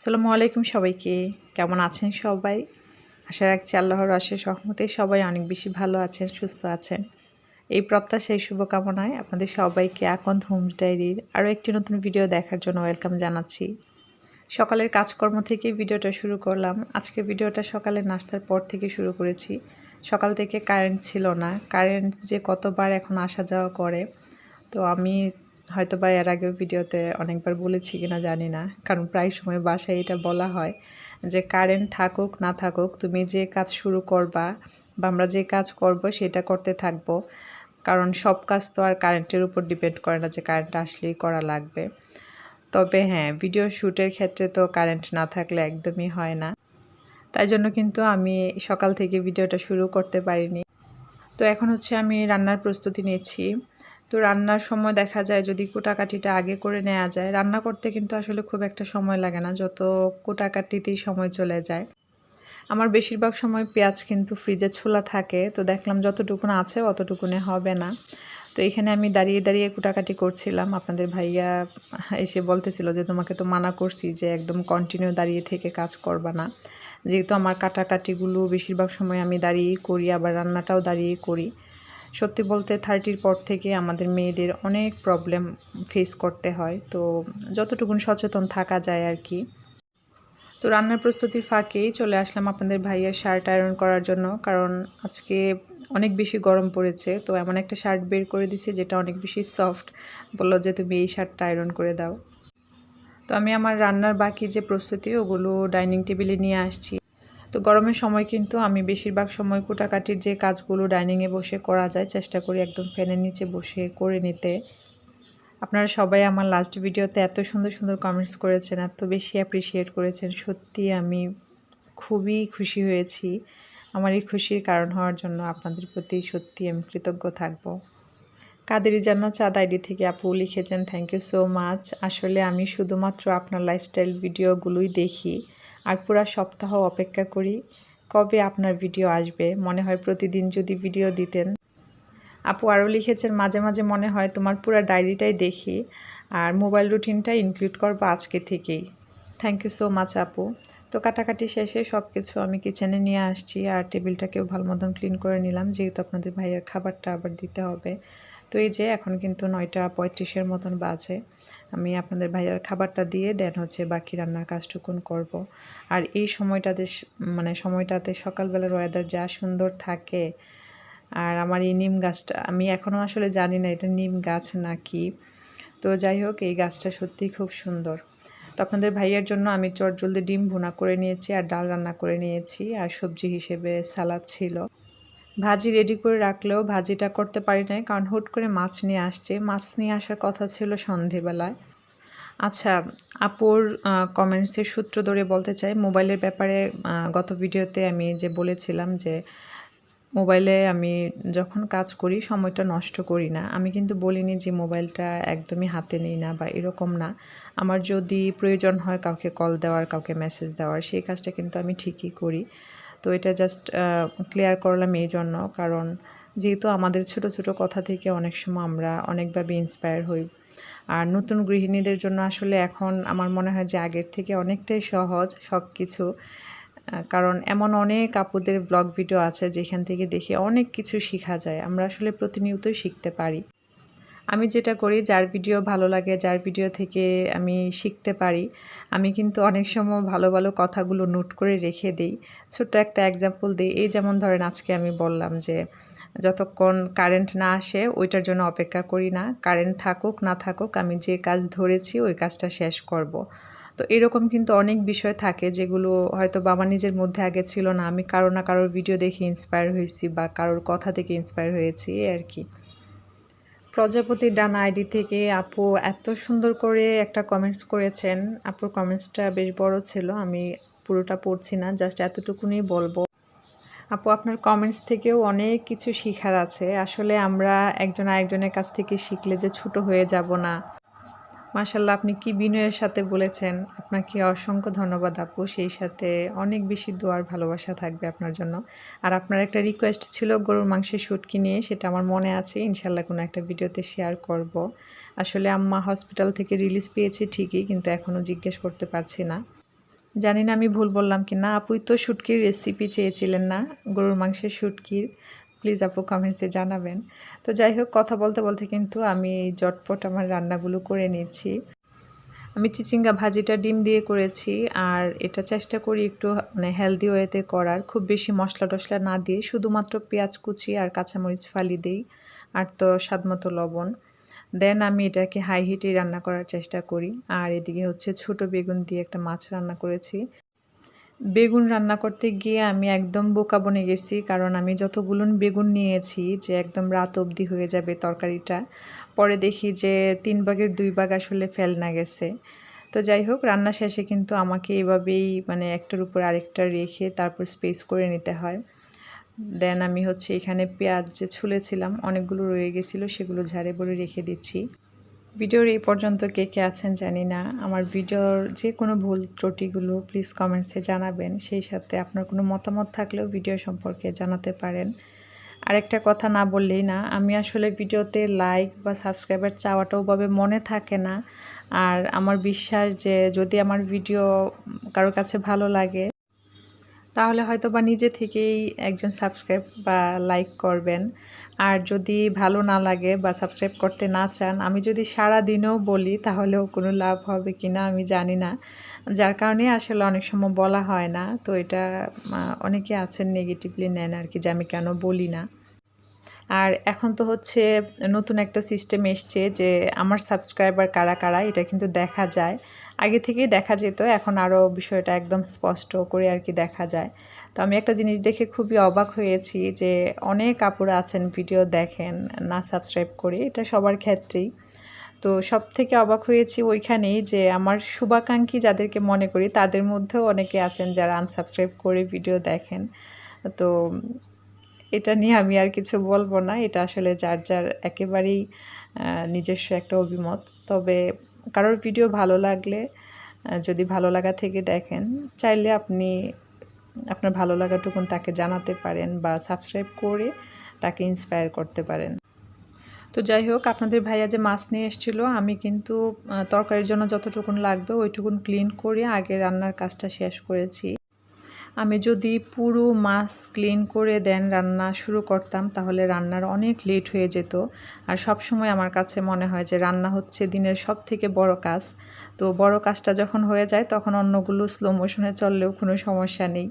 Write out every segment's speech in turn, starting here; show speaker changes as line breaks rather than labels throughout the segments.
আসসালামু আলাইকুম সবাইকে। কেমন আছেন সবাই? আশা রাখছি আল্লাহর আশে সহমতে সবাই অনেক বেশি ভালো আছেন, সুস্থ আছেন। এই প্রত্যাশায় শুভকামনায় আপনাদের সবাইকে আকন্দ হোম ডায়েরির আরও একটি নতুন ভিডিও দেখার জন্য ওয়েলকাম জানাচ্ছি। সকালের কাজকর্ম থেকে ভিডিওটা শুরু করলাম। আজকে ভিডিওটা সকালে নাস্তার পর থেকে শুরু করেছি। সকাল থেকে কারেন্ট ছিল না। কারেন্ট যে কতবার এখন আসা যাওয়া করে, তো আমি হয়তো বা এর আগেও ভিডিওতে অনেকবার বলেছি কিনা জানি না, কারণ প্রায় সময় বাসায় এটা বলা হয় যে কারেন্ট থাকুক, না থাকুক, তুমি যে কাজ শুরু করবা বা আমরা যে কাজ করব সেটা করতে থাকব। কারণ সব কাজ তো আর কারেন্টের উপর ডিপেন্ড করে না যে কারেন্ট আসলেই করা লাগবে। তবে হ্যাঁ ভিডিও শ্যুটের ক্ষেত্রে তো কারেন্ট না থাকলে একদমই হয় না। তাই জন্য কিন্তু আমি সকাল থেকে ভিডিওটা শুরু করতে পারিনি। তো এখন হচ্ছে আমি রান্নার প্রস্তুতি নিচ্ছি। তো রান্নার সময় দেখা যায় যদি কোটাকাটিটা আগে করে নেওয়া যায়। রান্না করতে কিন্তু আসলে খুব একটা সময় লাগে না, যত কোটাকাটিতেই সময় চলে যায়। আমার বেশিরভাগ সময় পেঁয়াজ কিন্তু ফ্রিজে ছোলা থাকে, তো দেখলাম যতটুকুন আছে অতটুকুনে হবে না। তো এখানে আমি দাঁড়িয়ে দাঁড়িয়ে কুটাকাটি করছিলাম। আপনাদের ভাইয়া এসে বলতেছিল যে, তোমাকে তো মানা করছি যে, একদম কন্টিনিউ দাঁড়িয়ে থেকে কাজ করবা না। যেহেতু আমার কাটাকাটিগুলো বেশিরভাগ সময় আমি দাঁড়িয়েই করি, আবার রান্নাটাও দাঁড়িয়েই করি। সত্যি বলতে থার্টির পর থেকে আমাদের মেয়েদের অনেক প্রবলেম ফেস করতে হয়। তো যতটুকুন সচেতন থাকা যায় আর কি। তো রান্নার প্রস্তুতির ফাঁকেই চলে আসলাম আপনাদের ভাইয়ের শার্ট আয়রন করার জন্য। কারণ আজকে অনেক বেশি গরম পড়েছে, তো এমন একটা শার্ট বের করে দিছি যেটা অনেক বেশি সফট বলল যে, তুমি এই শার্টটা আয়রন করে দাও। তো আমি আমার রান্নার বাকি যে প্রস্তুতি, ওগুলো ডাইনিং টেবিলে নিয়ে আসছি। তো গরমের সময় কিন্তু আমি বেশিরভাগ সময় কুটাকাটির যে কাজগুলো ডাইনিংয়ে বসে করা যায়, চেষ্টা করি একদম ফ্যানের নিচে বসে করে নিতে। আপনারা সবাই আমার লাস্ট ভিডিওতে এত সুন্দর সুন্দর কমেন্টস করেছেন, এত বেশি অ্যাপ্রিসিয়েট করেছেন। সত্যি আমি খুবই খুশি হয়েছি। আমার এই খুশির কারণ হওয়ার জন্য আপনাদের প্রতি সত্যি আমি কৃতজ্ঞ থাকব। কাদেরি জান্না চাঁদ আইডি থেকে আপু লিখেছেন থ্যাংক ইউ সো মাচ আসলে আমি শুধুমাত্র আপনার লাইফস্টাইল ভিডিওগুলোই দেখি। আর পুরা সপ্তাহ অপেক্ষা করি কবে আপনার ভিডিও আসবে। মনে হয় প্রতিদিন যদি ভিডিও দিতেন। আপু আরও লিখেছেন, মাঝে মাঝে মনে হয় তোমার পুরো ডায়েরিটাই দেখি আর মোবাইল রুটিনটা ইনক্লুড করব আজকে থেকেই। থ্যাংক ইউ সো মাচ আপু। তো কাটাকাটি শেষে সব কিছু আমি কিচেনে নিয়ে আসছি আর টেবিলটাকেও ভালো মতন ক্লিন করে নিলাম, যেহেতু আপনাদের ভাইয়ের খাবারটা আবার দিতে হবে। তো এই যে এখন কিন্তু নয়টা পঁয়ত্রিশের মতন বাজে। আমি আপনাদের ভাইয়ার খাবারটা দিয়ে দেন হচ্ছে বাকি রান্নার কাজটুকুন করব। আর এই সময়টাতে মানে সময়টাতে সকালবেলার ওয়েদার যা সুন্দর থাকে। আর আমার এই নিম গাছটা, আমি এখনও আসলে জানি না এটা নিম গাছ নাকি। তো যাই হোক, এই গাছটা সত্যিই খুব সুন্দর। তো আপনাদের ভাইয়ার জন্য আমি চট জলদি ডিম ভুনা করে নিয়েছি আর ডাল রান্না করে নিয়েছি। আর সবজি হিসেবে সালাদ ছিল। ভাজি রেডি করে রাখলেও ভাজিটা করতে পারি নাই, কারণ হুট করে মাছ নিয়ে আসছে। মাছ নিয়ে আসার কথা ছিল সন্ধেবেলায়। আচ্ছা আপুর কমেন্টসের সূত্র ধরে বলতে চাই মোবাইলের ব্যাপারে গত ভিডিওতে আমি যে বলেছিলাম যে মোবাইলে আমি যখন কাজ করি, সময়টা নষ্ট করি না। আমি কিন্তু বলিনি যে মোবাইলটা একদমই হাতে নেই না বা এরকম না। আমার যদি প্রয়োজন হয় কাউকে কল দেওয়ার, কাউকে মেসেজ দেওয়ার, সেই কাজটা কিন্তু আমি ঠিকই করি। তো এটা জাস্ট ক্লিয়ার করলাম এই জন্য। কারণ যেহেতু আমাদের ছোট ছোট কথা থেকে অনেক সময় আমরা অনেকভাবে ইন্সপায়ার হই। আর নতুন গৃহিণীদের জন্য আসলে এখন আমার মনে হয় যে আগের থেকে অনেকটাই সহজ সব কিছু কারণ এমন অনেক আপুদের ব্লগ ভিডিও আছে যেখান থেকে দেখে অনেক কিছু শেখা যায়। আমরা আসলে প্রতিনিয়তই শিখতে পারি। আমি যেটা করি, যার ভিডিও ভালো লাগে, যার ভিডিও থেকে আমি শিখতে পারি, আমি কিন্তু অনেক সময় ভালো ভালো কথাগুলো নোট করে রেখে দিই। ছোট্ট একটা এক্সাম্পল দিই। এই যেমন ধরেন আজকে আমি বললাম যে, যতক্ষণ কারেন্ট না আসে, ওইটার জন্য অপেক্ষা করি না। কারেন্ট থাকুক, না থাকুক, আমি যে কাজ ধরেছি, ওই কাজটা শেষ করব। তো এরকম কিন্তু অনেক বিষয় থাকে যেগুলো হয়তো বাবা নিজের মধ্যে আগে ছিল না। আমি কারও না কারোর ভিডিও দেখে ইন্সপায়ার হয়েছি বা কারোর কথা থেকে ইন্সপায়ার হয়েছি আর কি। প্রজাপতি ডানা আইডি থেকে আপু এত সুন্দর করে একটা কমেন্টস করেছেন। আপুর কমেন্টসটা বেশ বড় ছিল, আমি পুরোটা পড়ছি না জাস্ট এতটুকুনি বলব। আপু, আপনার কমেন্টস থেকেও অনেক কিছু শিখার আছে। আসলে আমরা একজন আরেকজনের কাছ থেকে শিখলে যে ছোট হয়ে যাব না। মাসাল্লাহ আপনি কি বিনয়ের সাথে বলেছেন? আপনাকে অসংখ্য ধন্যবাদ আপু। সেই সাথে অনেক বেশি দোয়ার ভালোবাসা থাকবে আপনার জন্য। আর আপনার একটা রিকোয়েস্ট ছিল গরুর মাংসের শুটকি নিয়ে, সেটা আমার মনে আছে। ইনশাল্লাহ কোনো একটা ভিডিওতে শেয়ার করব। আসলে আম্মা হসপিটাল থেকে রিলিজ পেয়েছি ঠিকই, কিন্তু এখনও জিজ্ঞেস করতে পারছি না। জানি না আমি ভুল বললাম কি না আপুই তো শুটকির রেসিপি চেয়েছিলেন না, গরুর মাংসের শুটকির। প্লিজ আপু কমেন্টসে জানাবেন। তো যাই হোক, কথা বলতে বলতে কিন্তু আমি এই জটপট আমার রান্নাগুলো করে নিচ্ছি আমি চিচিঙ্গা ভাজিটা ডিম দিয়ে করেছি আর এটা চেষ্টা করি একটু মানে হেলদি ওয়েতে করার। খুব বেশি মশলা টশলা না দিয়ে শুধুমাত্র পেঁয়াজ কুচি আর কাঁচামরিচ ফালি দিই আর তো স্বাদ মতো লবণ। দেন আমি এটাকে হাই হিটে রান্না করার চেষ্টা করি। আর এদিকে হচ্ছে ছোট বেগুন দিয়ে একটা মাছ রান্না করেছি। বেগুন রান্না করতে গিয়ে আমি একদম বোকা বনে গেছি, কারণ আমি যতগুলো বেগুন নিয়েছি যে একদম রাত অবধি হয়ে যাবে তরকারিটা। পরে দেখি যে তিন ভাগের দুই ভাগ আসলে ফেল না গেছে। তো যাই হোক, রান্না শেষে কিন্তু আমাকে এভাবেই মানে একটার উপর আরেকটা রেখে তারপর স্পেস করে নিতে হয়। দেন আমি হচ্ছে এখানে পেঁয়াজ যে ছুলেছিলাম, অনেকগুলো রয়ে গেছিল, সেগুলো ঝাড়ে বড়ে রেখে দিচ্ছি। ভিডিওর এই পর্যন্ত কে কে আছেন জানি না। আমার ভিডিওর যে কোনো ভুল ত্রুটিগুলো প্লিজ কমেন্টসে জানাবেন। সেই সাথে আপনার কোনো মতামত থাকলেও ভিডিও সম্পর্কে জানাতে পারেন। আরেকটা কথা না বললেই না, আমি আসলে ভিডিওতে লাইক বা সাবস্ক্রাইবার চাওয়াটাও ভাবে মনে থাকে না। আর আমার বিশ্বাস যে যদি আমার ভিডিও কারোর কাছে ভালো লাগে তাহলে হয়তো বা নিজে থেকেই একজন সাবস্ক্রাইব বা লাইক করবেন। আর যদি ভালো না লাগে বা সাবস্ক্রাইব করতে না চান, আমি যদি সারা দিনও বলি তাহলেও কোনো লাভ হবে কি না আমি জানি না। যার কারণে আসলে অনেক সময় বলা হয় না। তো এটা অনেকে আছেন নেগেটিভলি নেন আর কি যে আমি কেন বলি না। আর এখন তো হচ্ছে নতুন একটা সিস্টেম এসছে যে আমার সাবস্ক্রাইবার কারা কারা, এটা কিন্তু দেখা যায়। আগে থেকেই দেখা যেত, এখন আরও বিষয়টা একদম স্পষ্ট করে আর কি দেখা যায়। তো আমি একটা জিনিস দেখে খুবই অবাক হয়েছি যে অনেক কাপড় আছেন ভিডিও দেখেন, না সাবস্ক্রাইব করে, এটা সবার ক্ষেত্রেই। তো সব থেকে অবাক হয়েছি ওইখানেই যে আমার শুভাকাঙ্ক্ষী যাদেরকে মনে করি, তাদের মধ্যেও অনেকে আছেন যারা আনসাবস্ক্রাইব করে ভিডিও দেখেন। তো এটা নিয়ে আমি আর কিছু বলব না। এটা আসলে যার যার একেবারেই নিজস্ব একটা অভিমত। তবে কারোর ভিডিও ভালো লাগলে যদি ভালো লাগা থেকে দেখেন, চাইলে আপনি আপনার ভালো লাগাটুকুন তাকে জানাতে পারেন বা সাবস্ক্রাইব করে তাকে ইন্সপায়ার করতে পারেন। তো যাই হোক, আপনাদের ভাইয়া যে মাছ নিয়ে এসেছিল, আমি কিন্তু তরকারির জন্য যতটুকুন লাগবে ওইটুকুন ক্লিন করে আগে রান্নার কাজটা শেষ করেছি। আমি যদি পুরো মাছ ক্লিন করে দেন রান্না শুরু করতাম, তাহলে রান্নার অনেক লেট হয়ে যেত। আর সব সময় আমার কাছে মনে হয় যে রান্না হচ্ছে দিনের সব থেকে বড় কাজ। তো বড় কাজটা যখন হয়ে যায়, তখন অন্যগুলো স্লো মোশনে চললেও কোনো সমস্যা নেই।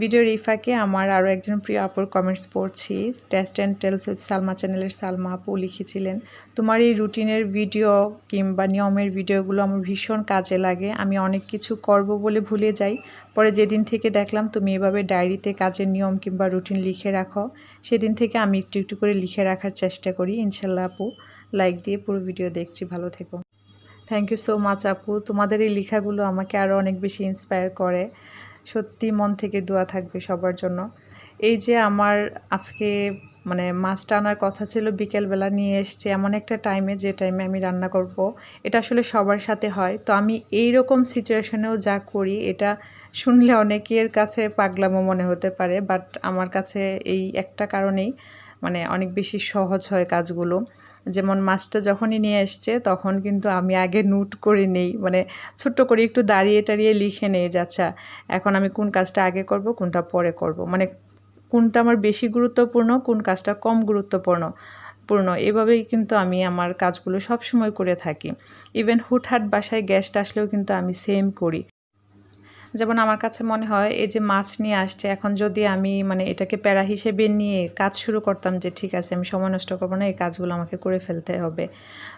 ভিডিওর এই ফাঁকে আমার আরও একজন প্রিয় আপুর কমেন্টস পড়ছি। Taste and tales with Salma চ্যানেলের সালমা আপু লিখেছিলেন, তোমার এই রুটিনের ভিডিও কিংবা নিয়মের ভিডিওগুলো আমার ভীষণ কাজে লাগে। আমি অনেক কিছু করব বলে ভুলে যাই। পরে যেদিন থেকে দেখলাম তুমি এভাবে ডায়েরিতে কাজের নিয়ম কিংবা রুটিন লিখে রাখো, সেদিন থেকে আমি একটু একটু করে লিখে রাখার চেষ্টা করি। ইনশাল্লাহ আপু লাইক দিয়ে পুরো ভিডিও দেখছি। ভালো থেকো। থ্যাংক ইউ সো মাচ আপু। তোমাদের এই লেখাগুলো আমাকে আরও অনেক বেশি ইন্সপায়ার করে। সত্যি মন থেকে দোয়া থাকবে সবার জন্য। এই যে আমার আজকে মানে মাছটা আনার কথা ছিল, বিকেলবেলা নিয়ে এসছে এমন একটা টাইমে যে টাইমে আমি রান্না করব। এটা আসলে সবার সাথে হয়। তো আমি এই রকম সিচুয়েশনেও যা করি, এটা শুনলে অনেকের কাছে পাগলামো মনে হতে পারে বাট আমার কাছে এই একটা কারণেই। মানে অনেক বেশি সহজ হয় কাজগুলো। যেমন মাছটা যখনই নিয়ে এসছে তখন কিন্তু আমি আগে নোট করে নেই। মানে ছোট্ট করে একটু দাঁড়িয়ে টাড়িয়ে লিখে নেই যে আচ্ছা এখন আমি কোন কাজটা আগে করব, কোনটা পরে করব? মানে কোনটা আমার বেশি গুরুত্বপূর্ণ, কোন কাজটা কম গুরুত্বপূর্ণ, পূর্ণ, এভাবেই কিন্তু আমি আমার কাজগুলো সব সময় করে থাকি। ইভেন হুটহাট বাসায় গ্যাসটা আসলেও কিন্তু আমি সেম করি। যেমন আমার কাছে মনে হয়, এই যে মাছ নিয়ে আসছে, এখন যদি আমি মানে এটাকে প্যারা হিসেবে নিয়ে কাজ শুরু করতাম যে ঠিক আছে, আমি সময় নষ্ট করব না, এই কাজগুলো আমাকে করে ফেলতে হবে।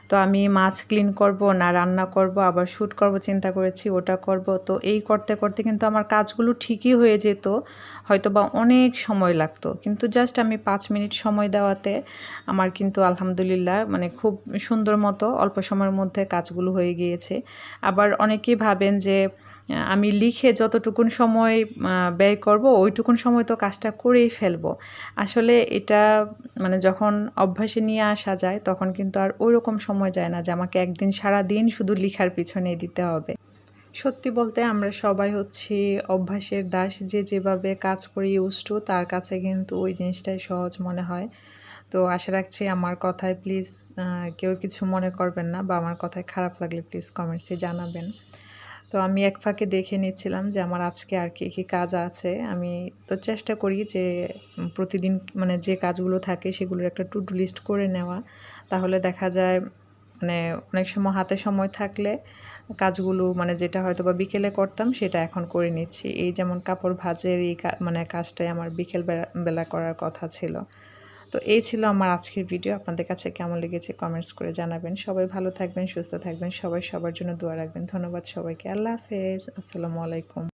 তো আমি মাছ ক্লিন করব না, রান্না করব, আবার শ্যুট করব, চিন্তা করেছি ওটা করব। তো এই করতে করতে কিন্তু আমার কাজগুলো ঠিকই হয়ে যেত হয়তো বা অনেক সময় লাগতো। কিন্তু জাস্ট আমি পাঁচ মিনিট সময় দেওয়াতে আমার কিন্তু আলহামদুলিল্লাহ মানে খুব সুন্দর মতো অল্প সময়ের মধ্যে কাজগুলো হয়ে গিয়েছে। আবার অনেকেই ভাবেন যে আমি লিখে যতটুকুন সময় ব্যয় করব, ওইটুকুন সময় তো কাজটা করেই ফেলব। আসলে এটা মানে যখন অভ্যাসে নিয়ে আসা যায়, তখন কিন্তু আর ওই রকম সময় যায় না যে আমাকে একদিন সারা দিন শুধু লিখার পিছনে দিতে হবে। সত্যি বলতে আমরা সবাই হচ্ছি অভ্যাসের দাস, যে যেভাবে কাজ করি ইউজ তার কাছে কিন্তু ওই জিনিসটাই সহজ মনে হয়। তো আশা রাখছি আমার কথায় প্লিজ কেউ কিছু মনে করবেন না বা আমার কথায় খারাপ লাগলে প্লিজ কমেন্টসে জানাবেন। তো আমি এক ফাঁকে দেখে নিচ্ছিলাম যে আমার আজকে আর কি, কী কাজ আছে। আমি তো চেষ্টা করি যে প্রতিদিন মানে যে কাজগুলো থাকে সেগুলোর একটা টু ডু লিস্ট করে নেওয়া। তাহলে দেখা যায় মানে অনেক সময় হাতে সময় থাকলে কাজগুলো মানে যেটা হয়তো বা বিকেলে করতাম সেটা এখন করে নিচ্ছি। এই যেমন কাপড় ভাজের এই মানে কাজটাই আমার বিকেল বেলা করার কথা ছিল। তো এই ছিল আমার আজকের ভিডিও আপনাদের কাছে কেমন লেগেছে কমেন্টস করে জানাবেন। সবাই ভালো থাকবেন, সুস্থ থাকবেন। সবাই সবার জন্য দোয়া রাখবেন। ধন্যবাদ সবাইকে। আল্লাহ হাফেজ। আসসালামু আলাইকুম।